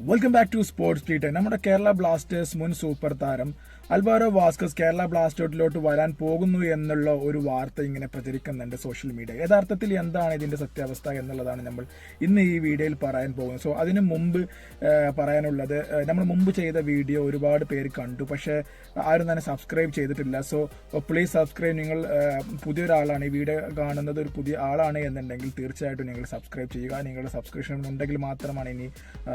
Welcome back to sports treat നമ്മുടെ Kerala Blasters മുൻ super താരം അൽബാരോ വാസ്കസ് കേരള ബ്ലാസ്റ്റേഴ്സിലോട്ട് വരാൻ പോകുന്നു എന്നുള്ള ഒരു വാർത്ത ഇങ്ങനെ പ്രചരിക്കുന്നുണ്ട് സോഷ്യൽ മീഡിയ യഥാർത്ഥത്തിൽ എന്താണ് ഇതിന്റെ സത്യാവസ്ഥ എന്നുള്ളതാണ് നമ്മൾ ഇന്ന് ഈ വീഡിയോയിൽ പറയാൻ പോകുന്നത്. സോ അതിനു മുമ്പ് പറയാനുള്ളത് നമ്മൾ മുമ്പ് ചെയ്ത വീഡിയോ ഒരുപാട് പേര് കണ്ടു. പക്ഷേ ആരും തന്നെ സബ്സ്ക്രൈബ് ചെയ്തിട്ടില്ല. സോ പ്ലീസ് സബ്സ്ക്രൈബ് നിങ്ങൾ പുതിയൊരാളാണ്. ഈ വീഡിയോ കാണുന്നത് ഒരു പുതിയ ആളാണ് എന്നുണ്ടെങ്കിൽ തീർച്ചയായിട്ടും നിങ്ങൾ സബ്സ്ക്രൈബ് ചെയ്യുക. നിങ്ങളുടെ സബ്സ്ക്രിപ്ഷൻ ഉണ്ടെങ്കിൽ മാത്രമാണ് ഇനി ആ,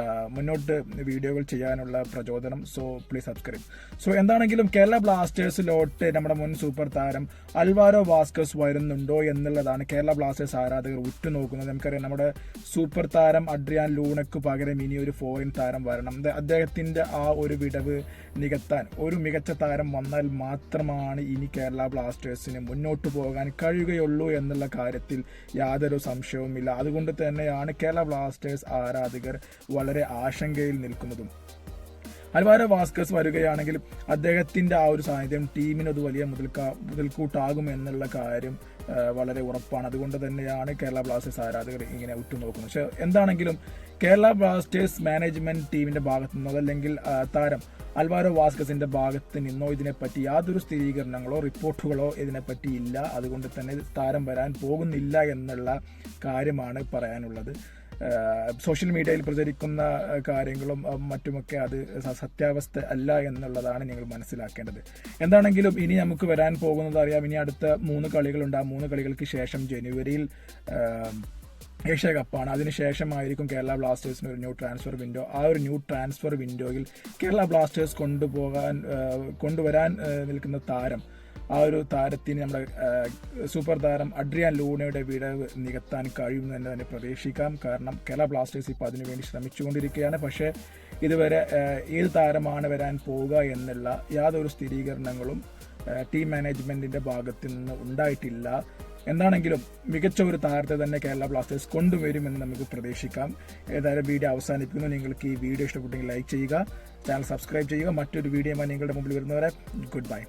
മുന്നോട്ട് വീഡിയോകൾ ചെയ്യാനുള്ള പ്രചോദനം. സോ പ്ലീസ് സബ്സ്ക്രൈബ് സോ എന്താണെങ്കിലും കേരള ബ്ലാസ്റ്റേഴ്സിലോട്ട് നമ്മുടെ മുൻ സൂപ്പർ താരം അൽവാരോ വാസ്കസ് വരുന്നുണ്ടോ എന്നുള്ളതാണ് കേരള ബ്ലാസ്റ്റേഴ്സ് ആരാധകർ ഉറ്റുനോക്കുന്നത്. നമുക്കറിയാം നമ്മുടെ സൂപ്പർ താരം അഡ്രിയാൻ ലൂണക്ക് പകരം ഇനി ഒരു ഫോറിൻ താരം വരണം. അദ്ദേഹത്തിന്റെ ആ ഒരു വിടവ് നികത്താൻ ഒരു മികച്ച താരം വന്നാൽ മാത്രമാണ് ഇനി കേരള ബ്ലാസ്റ്റേഴ്സിന് മുന്നോട്ട് പോകാൻ കഴിയുകയുള്ളൂ എന്നുള്ള കാര്യത്തിൽ യാതൊരു സംശയവുമില്ല. അതുകൊണ്ട് തന്നെയാണ് കേരള ബ്ലാസ്റ്റേഴ്സ് ആരാധകർ വളരെ ആശങ്കയിൽ നിൽക്കുന്നതും. അൽവാരോ വാസ്കസ് വരികയാണെങ്കിൽ അദ്ദേഹത്തിന്റെ ആ ഒരു സാന്നിധ്യം ടീമിന് അത് വലിയ മുതൽക്കാ മുതൽക്കൂട്ടാകും എന്നുള്ള കാര്യം വളരെ ഉറപ്പാണ്. അതുകൊണ്ട് തന്നെയാണ് കേരള ബ്ലാസ്റ്റേഴ്സ് ആരാധകർ ഇങ്ങനെ ഉറ്റുനോക്കുന്നത്. പക്ഷെ എന്താണെങ്കിലും കേരള ബ്ലാസ്റ്റേഴ്സ് മാനേജ്മെന്റ് ടീമിന്റെ ഭാഗത്തു നിന്നോ അല്ലെങ്കിൽ താരം അൽവാരോ വാസ്കസിന്റെ ഭാഗത്ത് നിന്നോ ഇതിനെപ്പറ്റി യാതൊരു സ്ഥിരീകരണങ്ങളോ റിപ്പോർട്ടുകളോ ഇതിനെപ്പറ്റി ഇല്ല. അതുകൊണ്ട് തന്നെ താരം വരാൻ പോകുന്നില്ല എന്നുള്ള കാര്യമാണ് പറയാനുള്ളത്. സോഷ്യൽ മീഡിയയിൽ പ്രചരിക്കുന്ന കാര്യങ്ങളും മറ്റുമൊക്കെ അത് സത്യാവസ്ഥ അല്ല എന്നുള്ളതാണ് നിങ്ങൾ മനസ്സിലാക്കേണ്ടത്. എന്താണെങ്കിലും ഇനി നമുക്ക് വരാൻ പോകുന്നത് അറിയാം. ഇനി അടുത്ത മൂന്ന് കളികളുണ്ട്. ആ മൂന്ന് കളികൾക്ക് ശേഷം ജനുവരിയിൽ ഏഷ്യ കപ്പാണ് അതിനുശേഷമായിരിക്കും കേരള ബ്ലാസ്റ്റേഴ്സിന് ഒരു ന്യൂ ട്രാൻസ്ഫർ വിൻഡോ ആ ഒരു ന്യൂ ട്രാൻസ്ഫർ വിൻഡോയിൽ കേരള ബ്ലാസ്റ്റേഴ്സ് കൊണ്ടുപോകാൻ കൊണ്ടുവരാൻ നിൽക്കുന്ന താരം ആ ഒരു താരത്തിന് നമ്മുടെ സൂപ്പർ താരം അഡ്രിയാൻ ലൂണയുടെ വിടവ് നികത്താൻ കഴിയുമെന്ന് തന്നെ തന്നെ പ്രതീക്ഷിക്കാം. കാരണം കേരള ബ്ലാസ്റ്റേഴ്സ് ഇപ്പോൾ അതിനുവേണ്ടി ശ്രമിച്ചുകൊണ്ടിരിക്കുകയാണ്. പക്ഷേ ഇതുവരെ ഏത് താരമാണ് വരാൻ പോവുക എന്നുള്ള യാതൊരു സ്ഥിരീകരണങ്ങളും ടീം മാനേജ്മെന്റിന്റെ ഭാഗത്തു നിന്ന് ഉണ്ടായിട്ടില്ല. എന്താണെങ്കിലും മികച്ച ഒരു താരത്തെ തന്നെ കേരള ബ്ലാസ്റ്റേഴ്സ് കൊണ്ടുവരുമെന്ന് നമുക്ക് പ്രതീക്ഷിക്കാം. ഏതായാലും വീഡിയോ അവസാനിപ്പിക്കുന്നു. നിങ്ങൾക്ക് ഈ വീഡിയോ ഇഷ്ടപ്പെട്ടെങ്കിൽ ലൈക്ക് ചെയ്യുക ചാനൽ സബ്സ്ക്രൈബ് ചെയ്യുക. മറ്റൊരു വീഡിയോയുമായി നിങ്ങളുടെ മുമ്പിൽ വരുന്നവരെ ഗുഡ് ബൈ.